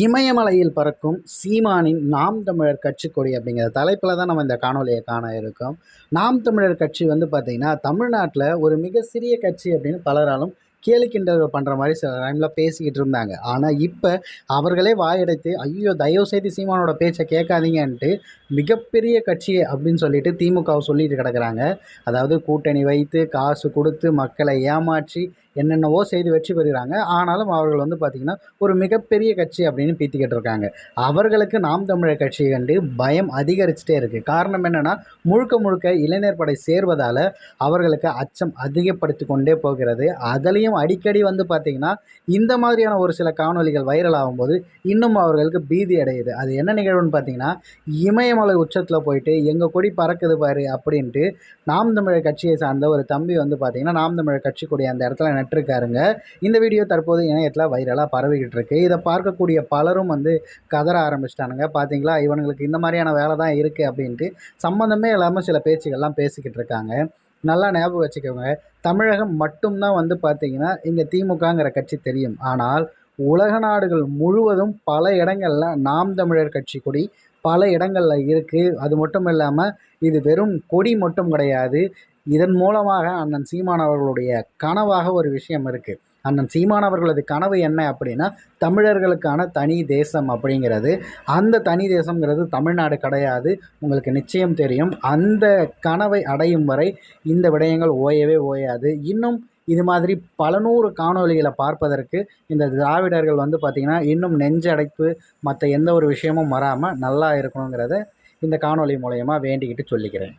இமயமலையில் பறக்கும் சீமானின் நாம் தமிழர் கட்சி கொடி அப்படிங்கிற தலைப்பில் தான் நம்ம இந்த காணொலியை காண இருக்கோம். நாம் தமிழர் கட்சி வந்து பார்த்திங்கன்னா தமிழ்நாட்டில் ஒரு மிக சிறிய கட்சி அப்படின்னு பலராலும் கேலி கிண்டல்கள் பண்ணுற மாதிரி சில டைமில் பேசிக்கிட்டு இருந்தாங்க. ஆனால் இப்போ அவர்களே வாயடைத்து ஐயோ தயவு செய்து சீமானோட பேச்சை கேட்காதீங்கன்ட்டு மிகப்பெரிய கட்சி அப்படின்னு சொல்லிட்டு திமுகவை சொல்லிட்டு கிடக்கிறாங்க. அதாவது கூட்டணி வைத்து காசு கொடுத்து மக்களை ஏமாற்றி என்னென்னவோ செய்து வெற்றி பெறுகிறாங்க. ஆனாலும் அவர்கள் வந்து பார்த்திங்கன்னா ஒரு மிகப்பெரிய கட்சி அப்படின்னு பீத்திக்கிட்டு இருக்காங்க அவர்களுக்கு நாம் தமிழர் கட்சியை கண்டு பயம் அதிகரிச்சுட்டே இருக்குது காரணம் என்னென்னா முழுக்க முழுக்க இளைஞர் படை சேர்வதால் அவர்களுக்கு அச்சம் அதிகப்படுத்தி கொண்டே போகிறது. அதுலேயும் அடிக்கடி வந்து பார்த்திங்கன்னா இந்த மாதிரியான ஒரு சில காணொலிகள் வைரல் ஆகும்போது இன்னும் அவர்களுக்கு பீதி அடையுது. அது என்ன நிகழ்வுன்னு பார்த்தீங்கன்னா இமயமலை உச்சத்தில் போயிட்டு எங்கள் கொடி பறக்குது பாரு அப்படின்ட்டு நாம் தமிழர் கட்சியை சார்ந்த ஒரு தம்பி வந்து பார்த்திங்கன்னா நாம் தமிழர் கட்சி கொடி அந்த இடத்துல நட்டிருக்காருங்க. இந்த வீடியோ தற்போது இணையத்தில் வைரலாக பரவிக்கிட்டு இருக்கு இதை பார்க்கக்கூடிய பலரும் வந்து கதற ஆரம்பிச்சிட்டானுங்க. பார்த்தீங்களா இவனுங்களுக்கு இந்த மாதிரியான வேலை தான் இருக்குது அப்படின்ட்டு சம்மந்தமே இல்லாமல் சில பேச்சுக்கள்லாம் பேசிக்கிட்டு இருக்காங்க நல்லா ஞாபகம் வச்சுக்கோங்க. தமிழகம் மட்டும்தான் வந்து பார்த்திங்கன்னா இங்கே திமுகங்கிற கட்சி தெரியும். ஆனால் உலக நாடுகள் முழுவதும் பல இடங்களில் நாம் தமிழர் கட்சி கொடி பல இடங்களில் இருக்குது அது மட்டும் இல்லாமல் இது வெறும் கொடி மட்டும் கிடையாது. இதன் மூலமாக அண்ணன் சீமான் அவர்களுடைய கனவாக ஒரு விஷயம் இருக்குது அண்ணன் சீமான் அவர்களது கனவு என்ன அப்படின்னா தமிழர்களுக்கான தனி தேசம் அப்படிங்கிறது. அந்த தனி தேசங்கிறது தமிழ்நாடு கிடையாது. உங்களுக்கு நிச்சயம் தெரியும். அந்த கனவை அடையும் வரை இந்த விடயங்கள் ஓயவே ஓயாது. இன்னும் இது மாதிரி பல நூறு காணொலிகளை பார்ப்பதற்கு இந்த திராவிடர்கள் வந்து பார்த்திங்கன்னா இன்னும் நெஞ்சடைப்பு மற்ற எந்த ஒரு விஷயமும் வராமல் நல்லா இருக்கணுங்கிறத இந்த காணொலி மூலயமா வேண்டிக்கிட்டு சொல்லிக்கிறேன்.